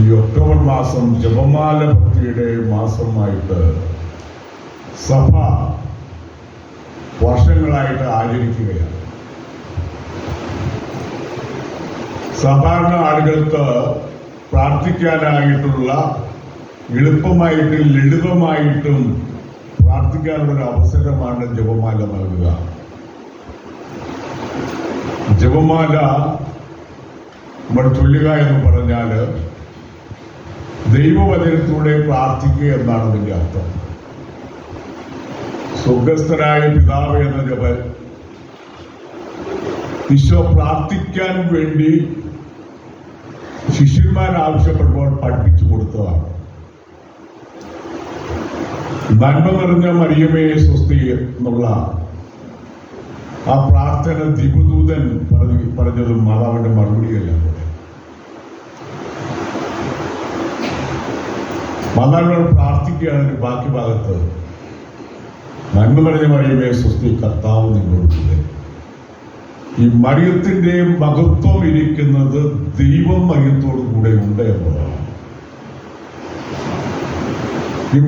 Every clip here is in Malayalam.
ഈ ഒക്ടോബർ മാസം ജപമാല ഭക്തിയുടെ മാസമായിട്ട് സഭ വർഷങ്ങളായിട്ട് ആചരിക്കുകയാണ്. സാധാരണ ആളുകൾക്ക് പ്രാർത്ഥിക്കാനായിട്ടുള്ള എളുപ്പമായിട്ടും ലളിതമായിട്ടും പ്രാർത്ഥിക്കാനുള്ള ഒരു അവസരമാണ് ജപമാല നൽകുക. ജപമാല നമ്മൾ ചൊല്ലുക എന്ന് പറഞ്ഞാൽ ദൈവവചനത്തിലൂടെ പ്രാർത്ഥിക്കുക എന്നാണ് അതിന്റെ അർത്ഥം. സ്വർഗസ്ഥനായ പിതാവ് എന്ന ജപ ഈശോ പ്രാർത്ഥിക്കാൻ വേണ്ടി ശിഷ്യന്മാർ ആവശ്യപ്പെട്ടപ്പോൾ പഠിപ്പിച്ചു കൊടുത്തതാണ്. നന്മ നിറഞ്ഞ മറിയമേ സ്വസ്തി എന്നുള്ള ആ പ്രാർത്ഥന ദിപുദൂതൻ പറഞ്ഞു പറഞ്ഞതും മാതാവിന്റെ മറുപടിയല്ല. മാതാവിനോട് പ്രാർത്ഥിക്കുകയാണ് ബാക്കി ഭാഗത്ത്. നന്മ നിറഞ്ഞ മറിയമേ സ്വസ്തി കർത്താവ് നിങ്ങളോട് ഈ മറിയത്തിന്റെ മഹത്വം ഇരിക്കുന്നത് ദൈവം മറിയത്തോടു കൂടെ ഉണ്ട് എന്നുള്ളതാണ്. ഈ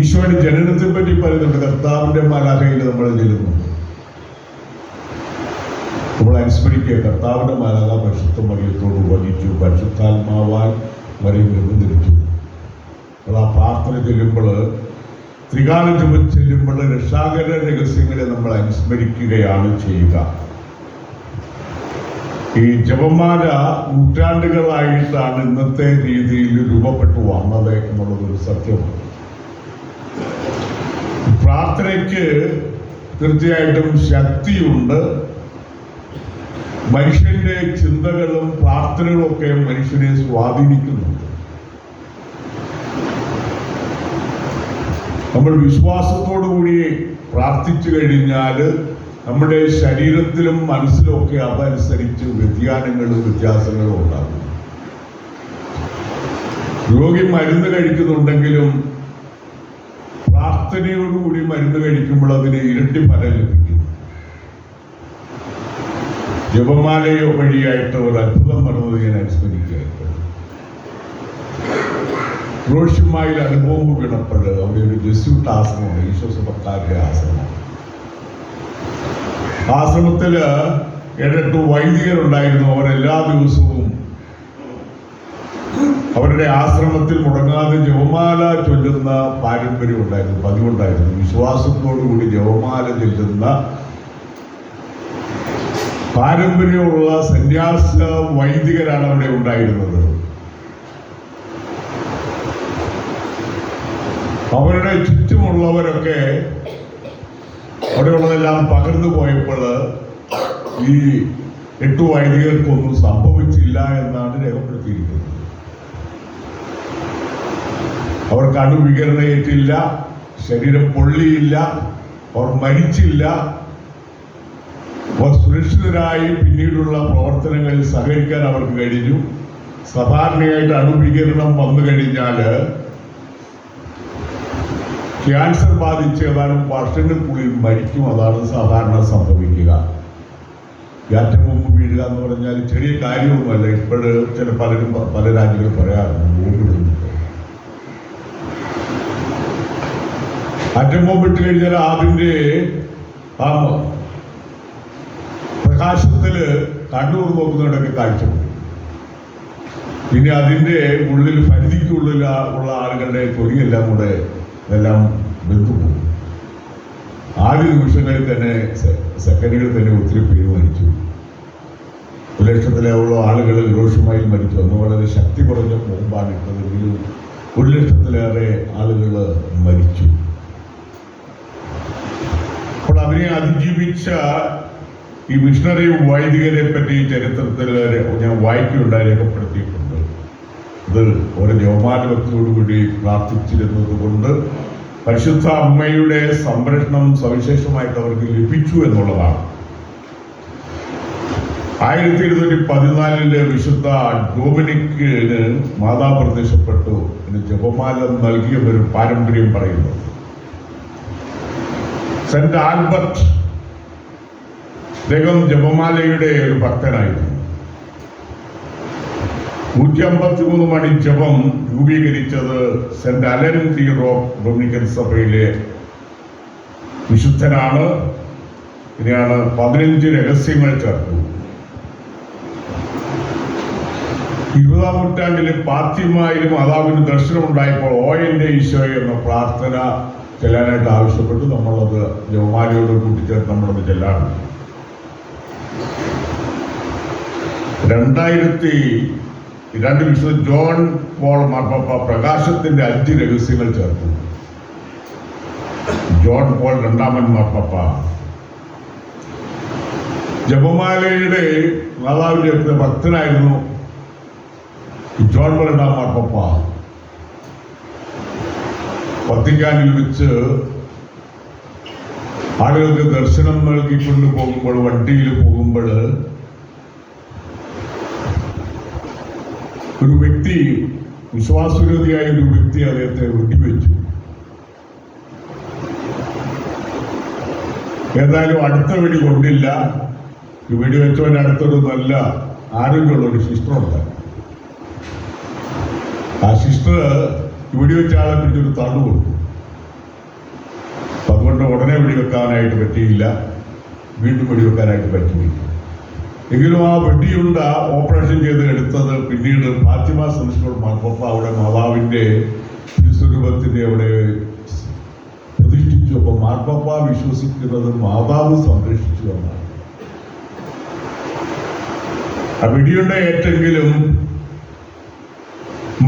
ഈശോയുടെ ജനനത്തെ പറ്റി പറയുന്നുണ്ട് കർത്താവിന്റെ മലാഹയിൽ നമ്മൾ ചെല്ലുന്നു. നമ്മൾ അനുസ്മരിക്കുക കർത്താവിന്റെ മലാഹ പരിശുദ്ധ മറിയത്തോട് വഹിച്ചു പരിശുദ്ധാത്മാവാൽ മറിയം ആ പ്രാർത്ഥന ചെല്ലുമ്പോൾ ത്രികാല ജപം ചെല്ലുമ്പോൾ രക്ഷാകര രഹസ്യങ്ങളെ നമ്മൾ അനുസ്മരിക്കുകയാണ് ചെയ്യുക. ഈ ജപമാല നൂറ്റാണ്ടുകളായിട്ടാണ് ഇന്നത്തെ രീതിയിൽ രൂപപ്പെട്ടു വന്നത് എന്നുള്ളത് ഒരു സത്യമാണ് പ്രാർത്ഥനയ്ക്ക് തീർച്ചയായിട്ടും ശക്തിയുണ്ട്. മനുഷ്യന്റെ ചിന്തകളും പ്രാർത്ഥനകളൊക്കെ മനുഷ്യനെ സ്വാധീനിക്കുന്നുണ്ട് നമ്മൾ വിശ്വാസത്തോടു കൂടി പ്രാർത്ഥിച്ചു കഴിഞ്ഞാൽ നമ്മുടെ ശരീരത്തിലും മനസ്സിലും ഒക്കെ അതനുസരിച്ച് വ്യതിയാനങ്ങളും വ്യത്യാസങ്ങളും ഉണ്ടാകും. രോഗി മരുന്ന് കഴിക്കുന്നുണ്ടെങ്കിലും പ്രാർത്ഥനയോടുകൂടി മരുന്ന് കഴിക്കുമ്പോൾ അതിന് ഇരട്ടി ഫലം ലഭിക്കും. ജപമാലയോ വഴിയായിട്ട് ഒരു അത്ഭുതം നടന്നത് ഞാൻ അനുസ്മരിക്കുകയായിട്ട് റോഷിമായിൽ അനുഭവം വീണപ്പോൾ ജസ്യൂട്ട് ആശ്രമമാണ് ഈശ്വസഭക്കാരുടെ ആശ്രമം. ആശ്രമത്തിൽ ഏഴെട്ട് വൈദികരുണ്ടായിരുന്നു. അവർ എല്ലാ ദിവസവും അവരുടെ ആശ്രമത്തിൽ മുടങ്ങാതെ ജപമാല ചൊല്ലുന്ന പാരമ്പര്യം ഉണ്ടായിരുന്നു പതിവുണ്ടായിരുന്നു. വിശ്വാസത്തോടുകൂടി ജവമാല ചൊല്ലുന്ന പാരമ്പര്യമുള്ള സന്യാസ വൈദികരാണ് അവിടെ ഉണ്ടായിരുന്നത്. അവരുടെ ചുറ്റുമുള്ളവരൊക്കെ അവിടെയുള്ളതെല്ലാം പകർന്നു പോയപ്പോൾ ഈ എട്ടു വൈദികർക്കൊന്നും സംഭവിച്ചില്ല എന്നാണ് രേഖപ്പെടുത്തിയിരിക്കുന്നത്. അവർക്ക് അണുവികരണയേറ്റില്ല ശരീരം പൊള്ളിയില്ല അവർ മരിച്ചില്ല. അവർ സുരക്ഷിതരായി പിന്നീടുള്ള പ്രവർത്തനങ്ങളിൽ സഹകരിക്കാൻ അവർക്ക് കഴിഞ്ഞു. സാധാരണയായിട്ട് അണുവികരണം വന്നു കഴിഞ്ഞാൽ ക്യാൻസർ ബാധിച്ച് ഏതാനും വർഷങ്ങൾക്കുള്ളിൽ മരിക്കും അതാണ് സാധാരണ സംഭവിക്കുക. ഏറ്റവും മുമ്പ് വീഴുക എന്ന് പറഞ്ഞാൽ ചെറിയ കാര്യമൊന്നുമല്ല ഇപ്പോഴും ചില പലരും പല രാജ്യങ്ങളും പറയാറുണ്ട് ഭൂമിയിടുന്നു അറ്റം ബോംബിട്ട് കഴിഞ്ഞാൽ അതിന്റെ ആ പ്രകാശത്തിൽ കണ്ണൂർ നോക്കുന്നവരൊക്കെ കാഴ്ച ഇനി അതിന്റെ ഉള്ളിൽ പരിധിക്കുള്ളിൽ ഉള്ള ആളുകളുടെ തൊഴിലെല്ലാം കൂടെ ഇതെല്ലാം ബന്ധുപോകും ആദ്യ നിമിഷങ്ങളിൽ തന്നെ സെക്കൻഡുകളിൽ തന്നെ ഒത്തിരി പേര് മരിച്ചു. ഒരു ലക്ഷത്തിലുള്ള ആളുകൾ രോഷമായി മരിച്ചു. അന്ന് വളരെ ശക്തി കുറഞ്ഞ മുമ്പാണ് ഇട്ടതെങ്കിലും ഒരു ലക്ഷത്തിലേറെ ആളുകൾ മരിച്ചു. അപ്പോൾ അവരെ അതിജീവിച്ച ഈ മിഷണറി വൈദികരെ പറ്റി ചരിത്രത്തിൽ ഞാൻ വായിക്കുകയുണ്ടായി രേഖപ്പെടുത്തിയിട്ടുണ്ട്. ഇത് ഒരു ജവമാനഭക്തിയോടുകൂടി പ്രാർത്ഥിച്ചിരുന്നത് കൊണ്ട് പരിശുദ്ധ അമ്മയുടെ സംരക്ഷണം സവിശേഷമായിട്ട് അവർക്ക് ലഭിച്ചു എന്നുള്ളതാണ്. ആയിരത്തി ഇരുന്നൂറ്റി പതിനാലിലെ വിശുദ്ധ ഡോമിനിക്കിന് മാതാ പ്രത്യക്ഷപ്പെട്ടു എന്ന് ജപമാല നൽകിയ ഒരു പാരമ്പര്യം പറയുന്നു. സെന്റ് ആൽബർട്ട് അദ്ദേഹം ജപമാലയുടെ ഒരു ഭക്തനായിരുന്നു. നൂറ്റി അമ്പത്തി മൂന്ന് മണി ജപം രൂപീകരിച്ചത് സെന്റ് അലൻ തിയറോ ഡൊമിനിക്കൻ സഭയിലെ വിശുദ്ധനാണ്. ഇനിയാണ് പതിനഞ്ച് രഹസ്യങ്ങൾ ചേർത്തു ഇരുപതാം നൂറ്റാണ്ടിൽ പാത്തിമായിലും ദർശനം ദർശനമുണ്ടായപ്പോൾ ഓ എന്റെ ഈശോ എന്ന പ്രാർത്ഥന ചെല്ലാനായിട്ട് ആവശ്യപ്പെട്ട്. നമ്മളത് ജവമാലയോട് കൂട്ടിച്ചേർത്ത് നമ്മളത് ചെല്ലാറുണ്ട്. രണ്ടായിരത്തി രണ്ട് വിശുദ്ധ ജോൺ പോൾ മാർപ്പാപ്പ പ്രകാശത്തിന്റെ അഞ്ച് രഹസ്യങ്ങൾ ചേർത്തു. ജോൺ പോൾ രണ്ടാമൻ മാർപ്പാപ്പ. ജപമാലയുടെ മാതാവിന്റെ ഭക്തനായിരുന്നു ജോൺ പോൾ രണ്ടാം മാർപ്പാപ്പ. വത്തിക്കാനിൽ വെച്ച് ആളുകൾക്ക് ദർശനം നൽകിക്കൊണ്ട് പോകുമ്പോൾ വണ്ടിയിൽ പോകുമ്പോൾ ഒരു വ്യക്തി വിശ്വാസവിരോധിയായ ഒരു വ്യക്തി അദ്ദേഹത്തെ വെടിവെച്ചു ഏതായാലും അടുത്ത വെടി കൊണ്ടില്ല. ഈ വെടിവെച്ചവന്റെ അടുത്തൊരു നല്ല ആരോഗ്യമുള്ള ഒരു സിസ്റ്ററുണ്ട്. ആ സിസ്റ്റർ വെടിവെച്ച ആളെ പിടിച്ചൊരു തള്ളു കൊടുത്തു. അതുകൊണ്ട് ഉടനെ വെടിവെക്കാനായിട്ട് പറ്റിയില്ല. വീണ്ടും വെടിവെക്കാനായിട്ട് പറ്റിയില്ല. എങ്കിലും ആ വെടിയുണ്ട ഓപ്പറേഷൻ ചെയ്ത് എടുത്തത് പിന്നീട് ഫാത്തിമ സെൻസിനോട് മാർപ്പ അവിടെ മാതാവിന്റെ തിരുസ്വരൂപത്തിന്റെ അവിടെ പ്രതിഷ്ഠിച്ചു. അപ്പൊ മാർപ്പപ്പ വിശ്വസിക്കുന്നത് മാതാവ് സംരക്ഷിച്ചു എന്നാണ്. ആ വെടിയുണ്ട ഏറ്റെങ്കിലും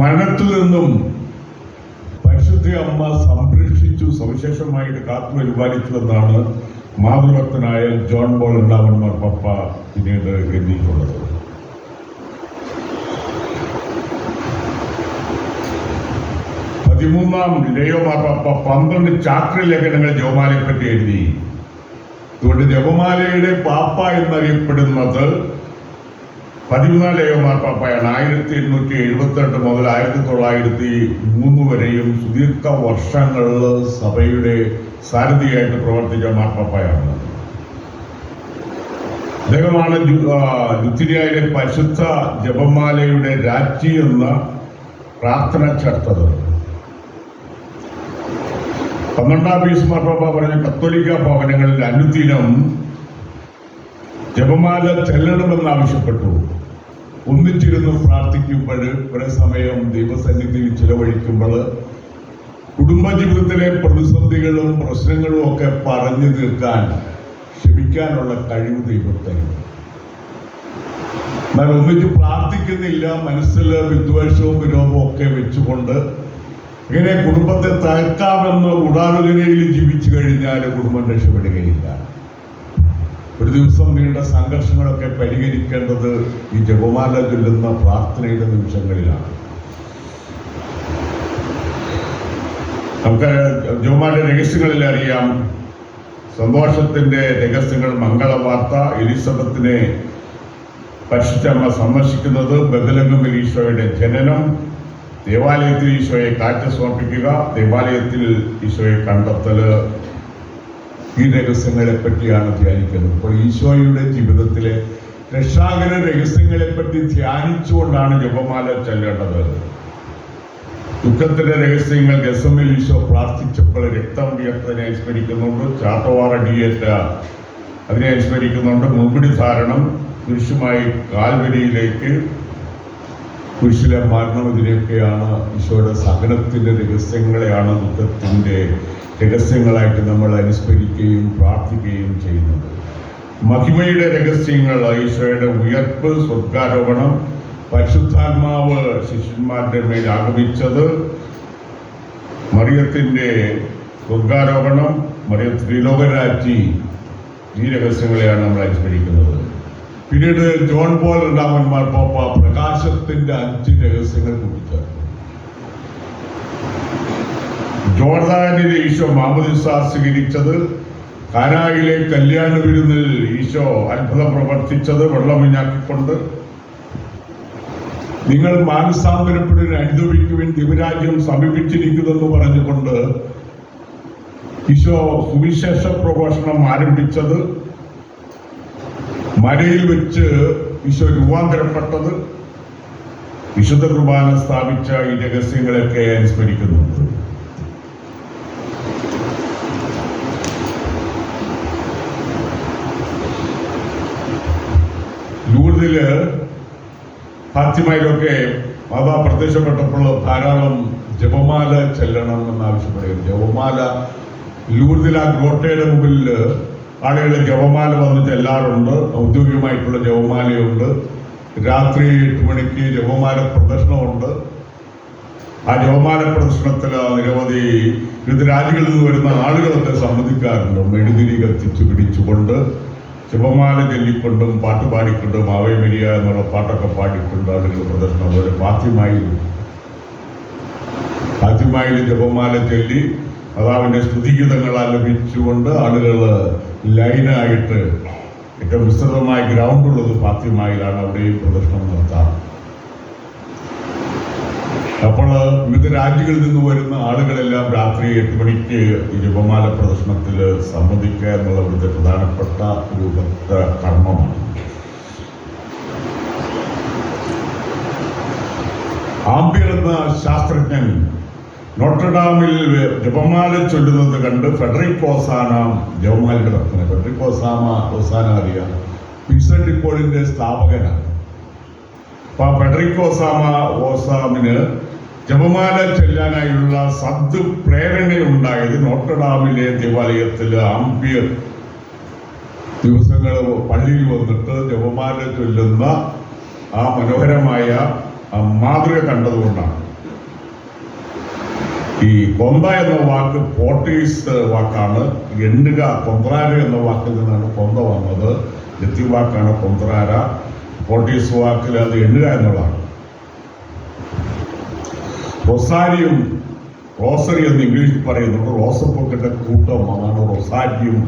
മരണത്തിൽ നിന്നും പരിശുദ്ധ അമ്മ സംരക്ഷിച്ചു സവിശേഷമായിട്ട് കാത്തു പരിപാലിച്ചു എന്നാണ് മാതൃഭക്തനായ ജോൺ ബോൾ ഉണ്ടാവന്മാർ പപ്പ പിന്നീട് എഴുതിയിട്ടുള്ളത് പതിമൂന്നാം ലയോ പപ്പ പന്ത്രണ്ട് ചാക്ര ലേഖനങ്ങൾ പറ്റി എഴുതി. അതുകൊണ്ട് ജപമാലയുടെ പാപ്പ എന്നറിയപ്പെടുന്നത് പതിമൂന്നാം ലയോ മാർപ്പാപ്പയാണ് ആയിരത്തി എണ്ണൂറ്റി എഴുപത്തി രണ്ട് മുതൽ ആയിരത്തി തൊള്ളായിരത്തി മൂന്ന് വരെയും സുദീർഘ വർഷങ്ങളിൽ സഭയുടെ സാരഥിയായിട്ട് പ്രവർത്തിച്ച മാർപ്പാപ്പയാണ് അദ്ദേഹമാണ് ലുത്തിരിയായിലെ പരിശുദ്ധ ജപമാലയുടെ രാജി എന്ന പ്രാർത്ഥന ചേർത്തത് പന്ത്രണ്ടാം പീസ് മാർപ്പാപ്പ പറഞ്ഞ കത്തോലിക്ക ഭവനങ്ങളിൽ അനുദിനം ജപമാല ചെല്ലണമെന്ന് ആവശ്യപ്പെട്ടു. ഒന്നിച്ചിരുന്ന് പ്രാർത്ഥിക്കുമ്പോൾ കുറെ സമയം ദൈവസന്നിധിയിൽ ചിലവഴിക്കുമ്പോൾ കുടുംബജീവിതത്തിലെ പ്രതിസന്ധികളും പ്രശ്നങ്ങളും ഒക്കെ പറഞ്ഞു തീർക്കാൻ ക്ഷമിക്കാനുള്ള കഴിവ് ദൈവത്തെ. എന്നാൽ ഒന്നിച്ച് പ്രാർത്ഥിക്കുന്നില്ല മനസ്സിൽ വിദ്വേഷവും വിരോധവും ഒക്കെ വെച്ചുകൊണ്ട് ഇങ്ങനെ കുടുംബത്തെ തകർക്കാമെന്ന് ഉടാലുകരയിൽ ജീവിച്ചു കഴിഞ്ഞാൽ കുടുംബം രക്ഷപ്പെടുകയില്ല. ഒരു ദിവസം നീണ്ട സംഘർഷങ്ങളൊക്കെ പരിഹരിക്കേണ്ടത് ഈ ജപമാല ചൊല്ലുന്ന പ്രാർത്ഥനയുടെ നിമിഷങ്ങളിലാണ്. നമുക്ക് ജപമാല രഹസ്യങ്ങളിൽ അറിയാം. സന്തോഷത്തിന്റെ രഹസ്യങ്ങൾ മംഗളവാർത്ത എലിസബത്തിനെ പരിശുദ്ധമ്മ സന്ദർശിക്കുന്നത് ബദലംഗം ഈശോയുടെ ജനനം ദേവാലയത്തിൽ ഈശോയെ കാറ്റ് സമർപ്പിക്കുക ദേവാലയത്തിൽ ഈശോയെ കണ്ടെത്തൽ ഈ രഹസ്യങ്ങളെ പറ്റിയാണ് ധ്യാനിക്കുന്നത്. അപ്പോൾ ഈശോയുടെ ജീവിതത്തിലെ രക്ഷാകര രഹസ്യങ്ങളെ പറ്റി ധ്യാനിച്ചുകൊണ്ടാണ് ജപമാല ചെല്ലേണ്ടത്. ദുഃഖത്തിന്റെ രഹസ്യങ്ങൾ ഗസമിൽ ഈശോ പ്രാർത്ഥിച്ചപ്പോൾ രക്തം വിയർത്തതിനെ അനുസ്മരിക്കുന്നുണ്ട് ചാട്ടവാറടിയേറ്റ അതിനെ അനുസ്മരിക്കുന്നുണ്ട്. മുമ്പിടി ധാരണം കുരിശുമായി കാൽവരിയിലേക്ക് കുരിശിലെ മരണം ഇതിനെയൊക്കെയാണ് ഈശോയുടെ സഹനത്തിന്റെ രഹസ്യങ്ങളെയാണ് ദുഃഖത്തിന്റെ രഹസ്യങ്ങളായിട്ട് നമ്മൾ അനുസ്മരിക്കുകയും പ്രാർത്ഥിക്കുകയും ചെയ്യുന്നത് മഹിമയുടെ രഹസ്യങ്ങൾ ഈശോയുടെ ഉയർപ്പ് സ്വർഗാരോപണം പരിശുദ്ധാത്മാവ് ശിഷ്യന്മാരുടെ മേൽ ആഗമിച്ചത് മറിയത്തിന്റെ സ്വർഗാരോപണം മറിയ ത്രിലോകരാറ്റി ഈ രഹസ്യങ്ങളെയാണ് നമ്മൾ അനുസ്മരിക്കുന്നത്. പിന്നീട് ജോൺ പോൾ രണ്ടാമന്മാർ പോപ്പ പ്രകാശത്തിന്റെ അഞ്ച് രഹസ്യങ്ങൾ കൂട്ടിച്ചേർത്തു. ജോർദാനിലെ ഈശോ മാമദിസ സ്വീകരിച്ചത് കാനായിലെ കല്യാണ വിരുന്നിൽ ഈശോ അത്ഭുതം പ്രവർത്തിച്ചത് വെള്ളമിഞ്ഞാക്കിക്കൊണ്ട്. നിങ്ങൾ മാനസാന്തരപ്പെടുന്ന അനുഭവിക്കുവിൻ ദിവരാജ്യം സമീപിച്ചിരിക്കുന്നെന്ന് പറഞ്ഞുകൊണ്ട് ഈശോ സുവിശേഷ പ്രഘോഷണം ആരംഭിച്ചത്. മരയിൽ വെച്ച് ഈശോ രൂപാന്തരപ്പെട്ടത്. വിശുദ്ധ കുർബാന സ്ഥാപിച്ച ഈ രഹസ്യങ്ങളൊക്കെ അനുസ്മരിക്കുന്നുണ്ട് ലൂർദിൽ ഫാത്തിമയിലൊക്കെ മാതാ പ്രത്യക്ഷപ്പെട്ടപ്പോൾ ധാരാളം ജപമാല ചെല്ലണം എന്നാവശ്യപ്പെടുകയും ജപമാല ലൂർദിൽ ആ ഗ്രോട്ടയുടെ മുമ്പിൽ ആളുകൾ ജപമാല വന്ന് ചെല്ലാറുണ്ട്. ഔദ്യോഗികമായിട്ടുള്ള ജപമാലയുണ്ട്. രാത്രി എട്ട് മണിക്ക് ജപമാല പ്രദർശനമുണ്ട്. ആ ജപമാല പ്രദർശനത്തിൽ നിരവധി വിവിധ രാജ്യങ്ങളിൽ നിന്ന് വരുന്ന ആളുകളൊക്കെ സംബന്ധിക്കാറുണ്ട്. മെഴുതിരി കത്തിച്ച് പിടിച്ചുകൊണ്ട് ജപമാല ചൊല്ലിക്കൊണ്ടും പാട്ട് പാടിക്കൊണ്ടും ആവേ മരിയ എന്നുള്ള പാട്ടൊക്കെ പാടിക്കൊണ്ട് അതിൽ പ്രദർശനം അതുപോലെ ഫാത്തിമായിൽ. ഫാത്തിമായിൽ ജപമാല ചൊല്ലി അതാവിന്റെ സ്തുതിഗീതങ്ങൾ ആലപിച്ചുകൊണ്ട് ആളുകൾ ലൈനായിട്ട് ഏറ്റവും വിസ്തൃതമായ ഗ്രൗണ്ട് ഉള്ളത് ഫാത്തിമായിലാണ് അവിടെയും പ്രദർശനം നടത്താറ്. അപ്പോൾ വിവിധ രാജ്യങ്ങളിൽ നിന്ന് വരുന്ന ആളുകളെല്ലാം രാത്രി എട്ട് മണിക്ക് ഈ ജപമാല പ്രദർശനത്തിൽ സംബന്ധിക്കുക എന്നുള്ള ഇവിടുത്തെ പ്രധാനപ്പെട്ട ഒരു ഭക്ത കർമ്മമാണ്. ആംബിയർ എന്ന ശാസ്ത്രജ്ഞൻ നോട്ടർഡാമിൽ ജപമാല ചൊല്ലുന്നത് കണ്ട് ഫെഡറിക് ഓസാന ജപമാലയുടെ ഭക്തനെ ഫെഡറിക് ഓസാമ ഓസാന അറിയാം. പിക്സഡ് ഡിപ്പോളിന്റെ സ്ഥാപകനാണ്. അപ്പൊ ഫെഡറിക് ഓസാമ ഓസാമിന് ജപമാല ചെല്ലാനായുള്ള സദ് പ്രേരണയുണ്ടായത് നോട്ടഡാമിലെ ദേവാലയത്തിൽ ആംബിയർ ദിവസങ്ങൾ പള്ളിയിൽ വന്നിട്ട് ജപമാല ചൊല്ലുന്ന ആ മനോഹരമായ മാതൃക കണ്ടതുകൊണ്ടാണ്. ഈ കൊന്ത എന്ന വാക്ക് പോർട്ടീസ് വാക്കാണ് എണ്ണുക കൊന്ത്രാര എന്ന വാക്കിൽ നിന്നാണ് കൊന്ത വന്നത്. ലത്തി വാക്കാണ് കൊന്ത്രാര. പോർട്ടുഗീസ് വാക്കിൽ അത് എണ്ണുക എന്നുള്ളതാണ്. റൊസാരിയും റോസറി എന്ന് ഇംഗ്ലീഷിൽ പറയുന്നുണ്ട് റോസപ്പൊക്കിന്റെ കൂട്ടം അതാണ് റൊസാരിയും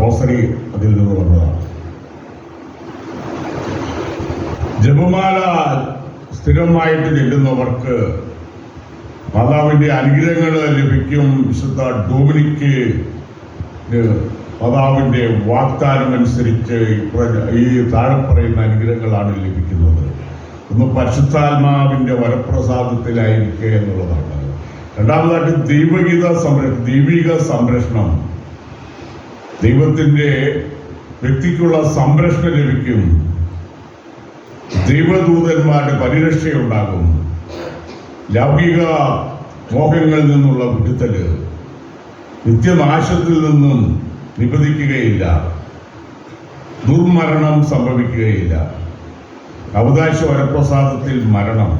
റോസറി അതിൽ നിന്ന് വന്നതാണ്. ജപമാല സ്ഥിരമായിട്ട് ചെല്ലുന്നവർക്ക് മാതാവിന്റെ അനുഗ്രഹങ്ങൾ ലഭിക്കും. വിശുദ്ധ ഡോമിനിക്ക് മാതാവിന്റെ വാഗ്ദാനം അനുസരിച്ച് ഈ താഴെ പറയുന്ന അനുഗ്രഹങ്ങളാണ് ലഭിക്കുന്നത്. ഒന്ന് പരിശുദ്ധാത്മാവിന്റെ വരപ്രസാദത്തിലായിരിക്കുക എന്നുള്ളതാണ്. രണ്ടാമതായിട്ട് ദൈവഗീത സംരക്ഷണം ദൈവിക സംരക്ഷണം. ദൈവത്തിന്റെ വ്യക്തിക്കുള്ള സംരക്ഷണം ലഭിക്കും. ദൈവദൂതന്മാരുടെ പരിരക്ഷയുണ്ടാകും. ലൗകിക മോഹങ്ങളിൽ നിന്നുള്ള വിടുത്തൽ നിത്യനാശത്തിൽ നിന്നും നിബന്ധിക്കുകയില്ല. ദുർമരണം സംഭവിക്കുകയില്ല. അവകാശ വരപ്രസാദത്തിൽ മരണം.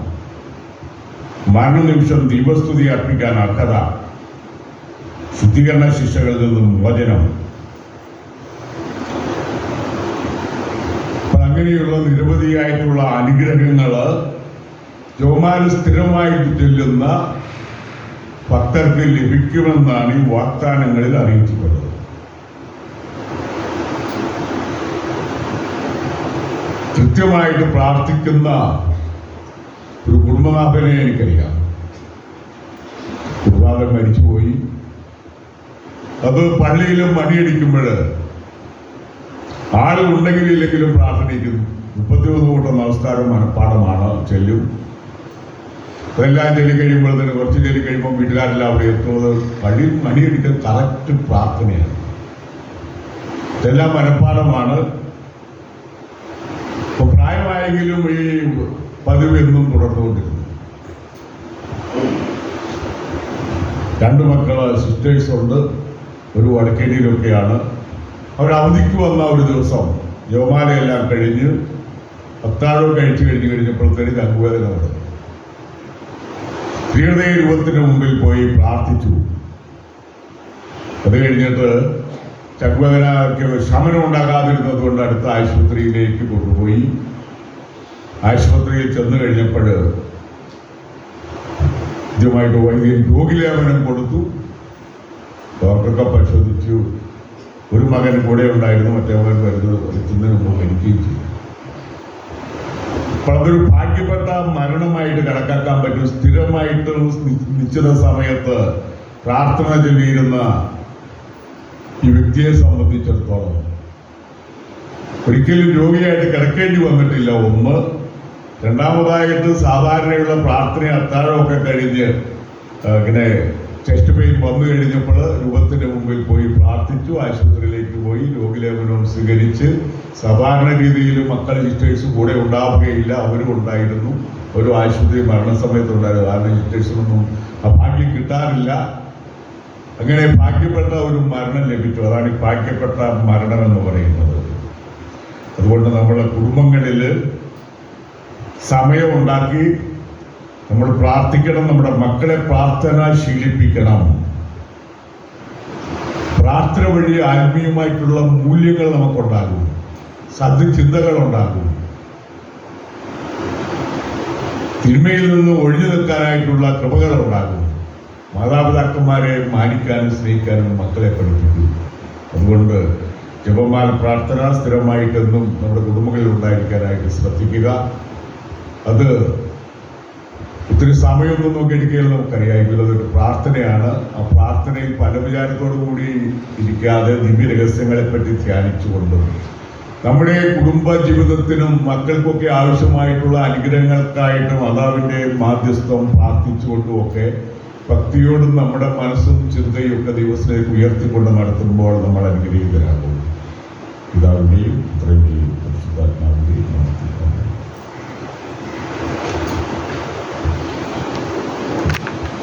മരണനിമിഷം ദീപസ്തുതി അർപ്പിക്കാൻ അർഹത. ശുദ്ധീകരണ ശിക്ഷകളിൽ നിന്നും മോചനം. അങ്ങനെയുള്ള നിരവധിയായിട്ടുള്ള അനുഗ്രഹങ്ങൾ ജോമാന് സ്ഥിരമായിട്ട് ചെല്ലുന്ന ഭക്തർക്ക് ലഭിക്കുമെന്നാണ് ഈ വാഗ്ദാനങ്ങളിൽ അറിയിച്ചിട്ടുള്ളത്. കൃത്യമായിട്ട് പ്രാർത്ഥിക്കുന്ന ഒരു കുടുംബനാഥനെ എനിക്കറിയാം. കുടുംബാഥൻ മരിച്ചുപോയി. അത് പള്ളിയിലും മണിയടിക്കുമ്പോൾ ആളുണ്ടെങ്കിലും ഇല്ലെങ്കിലും പ്രാർത്ഥനിക്കുന്നു മുപ്പത്തിമൂന്ന് കൂട്ടം നമസ്കാരം മനഃപ്പാടമാണ് ചെല്ലും. അതെല്ലാം ചൊല്ലി കഴിയുമ്പോഴത്തേന് കുറച്ച് ചൊല്ലി കഴിയുമ്പോൾ വീട്ടുകാരെല്ലാം അവിടെ എത്തുന്നത്? പള്ളിയിൽ മണിയടിക്കൽ കറക്റ്റ് പ്രാർത്ഥനയാണ്. ഇതെല്ലാം മനഃപ്പാടമാണ്. ഇപ്പൊ പ്രായമായെങ്കിലും ഈ പതിവ് എന്നും തുടർന്നുകൊണ്ടിരുന്നു. രണ്ട് മക്കൾ സിസ്റ്റേഴ്സ് ഉണ്ട്. ഒരു വടക്കേരിയിലൊക്കെയാണ്. അവർ അവധിക്ക് വന്ന ഒരു ദിവസം യോമാലയെല്ലാം കഴിഞ്ഞ് അത്താഴം കഴിച്ചു കഴിഞ്ഞ് കഴിഞ്ഞപ്പോഴത്തേക്ക് ചങ്കുവേദന തുടങ്ങി ശ്രീഹൃദയ രൂപത്തിന് മുമ്പിൽ പോയി പ്രാർത്ഥിച്ചു. അത് കഴിഞ്ഞിട്ട് ചങ്കുവേദനയ്ക്ക് ശമനം ഉണ്ടാകാതിരുന്നത് കൊണ്ട് അടുത്ത ആശുപത്രിയിലേക്ക് കൊണ്ടുപോയി. ആശുപത്രിയിൽ ചെന്നു കഴിഞ്ഞപ്പോൾ ആദ്യമായിട്ട് വൈദ്യൻ രോഗിലേപനം കൊടുത്തു. ഡോക്ടറൊക്കെ പരിശോധിച്ചു. ഒരു മകൻ കൂടെ ഉണ്ടായിരുന്നു മറ്റേ മകൻ വരുന്നത് എത്തുന്നതിന് മുമ്പ് മരിക്കുകയും ചെയ്തു. അപ്പോൾ അതൊരു ഭാഗ്യപ്പെട്ട മരണമായിട്ട് കണക്കാക്കാൻ പറ്റും. സ്ഥിരമായിട്ട് നിശ്ചിത സമയത്ത് പ്രാർത്ഥന ചൊല്ലിയിരുന്ന ഈ വ്യക്തിയെ സംബന്ധിച്ചിടത്തോളം ഒരിക്കലും രോഗിയായിട്ട് കിടക്കേണ്ടി വന്നിട്ടില്ല. ഒന്ന് രണ്ടാമതായിട്ട് സാധാരണയുള്ള പ്രാർത്ഥന അത്താഴമൊക്കെ കഴിഞ്ഞ് ഇങ്ങനെ ചെസ്റ്റ് പെയിൻ വന്നു കഴിഞ്ഞപ്പോൾ രൂപത്തിന്റെ മുമ്പിൽ പോയി പ്രാർത്ഥിച്ചു. ആശുപത്രിയിലേക്ക് പോയി. രോഗിലേപനം സ്വീകരിച്ച് സാധാരണ രീതിയിൽ മക്കൾ സിസ്റ്റേഴ്സ് കൂടെ ഉണ്ടാവുകയില്ല. അവരും ഉണ്ടായിരുന്നു. ഒരു ആശുപത്രി മരണസമയത്തുണ്ടായിരുന്നു കാരണം സിസ്റ്റേഴ്സിനൊന്നും ആ ഭാഗ്യം കിട്ടാറില്ല. അങ്ങനെ ഭാഗ്യപ്പെട്ട ഒരു മരണം ലഭിച്ചു. അതാണ് ഈ ഭാഗ്യപ്പെട്ട മരണം എന്ന് പറയുന്നത്. അതുകൊണ്ട് നമ്മുടെ കുടുംബങ്ങളിൽ സമയമുണ്ടാക്കി നമ്മൾ പ്രാർത്ഥിക്കണം നമ്മുടെ മക്കളെ പ്രാർത്ഥന ശീലിപ്പിക്കണം. പ്രാർത്ഥന വഴി ആത്മീയമായിട്ടുള്ള മൂല്യങ്ങൾ നമുക്കുണ്ടാകും. സദ്ചിന്തകൾ ഉണ്ടാകും തിന്മയിൽ നിന്ന് ഒഴിഞ്ഞു നിൽക്കാനായിട്ടുള്ള കൃപകൾ ഉണ്ടാകും മാതാപിതാക്കന്മാരെ മാനിക്കാനും സ്നേഹിക്കാനും മക്കളെ പഠിപ്പിക്കും അതുകൊണ്ട് ജപമാല പ്രാർത്ഥന സ്ഥിരമായിട്ടെന്നും നമ്മുടെ കുടുംബങ്ങളിൽ ഉണ്ടായിരിക്കാനായിട്ട് ശ്രദ്ധിക്കുക. അത് ഒത്തിരി സമയമൊന്നും നോക്കി എടുക്കുകയും നമുക്കറിയാമെങ്കിൽ അതൊരു പ്രാർത്ഥനയാണ്. ആ പ്രാർത്ഥനയിൽ പല വിചാരത്തോടു കൂടി ഇരിക്കാതെ ദിവ്യ രഹസ്യങ്ങളെ പറ്റി ധ്യാനിച്ചുകൊണ്ട് നമ്മുടെ കുടുംബ ജീവിതത്തിനും മക്കൾക്കൊക്കെ ആവശ്യമായിട്ടുള്ള അനുഗ്രഹങ്ങൾക്കായിട്ട് മാതാവിന്റെ മാധ്യസ്ഥം പ്രാർത്ഥിച്ചുകൊണ്ടും ഒക്കെ ഭക്തിയോടും നമ്മുടെ മനസ്സും ചിന്തയും ഒക്കെ ദിവസത്തിലേക്ക് ഉയർത്തിക്കൊണ്ട് നടത്തുമ്പോൾ നമ്മൾ അനുഗ്രഹീതരാകും. പിതാവിന്റെയും പുത്രന്റെയും നമുക്ക്